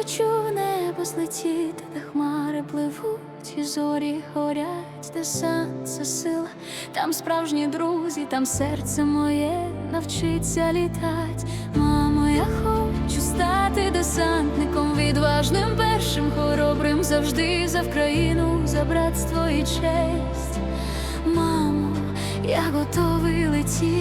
хочу в небо злетіти, де хмари пливуть, і зорі горять, де сонце сила, там справжні друзі, там серце моє навчиться літать. Мамо, я хочу стати десантником, відважним першим хоробрим завжди за Вкраїну, за братство і честь. Мамо, я готовий летіти.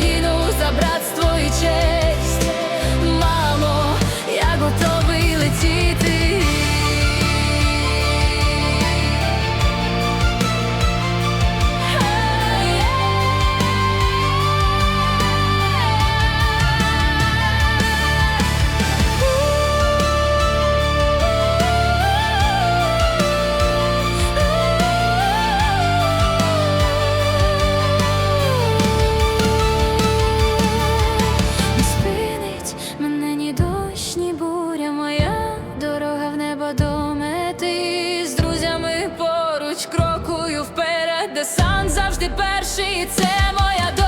За десант завжди перший, і це моя доля.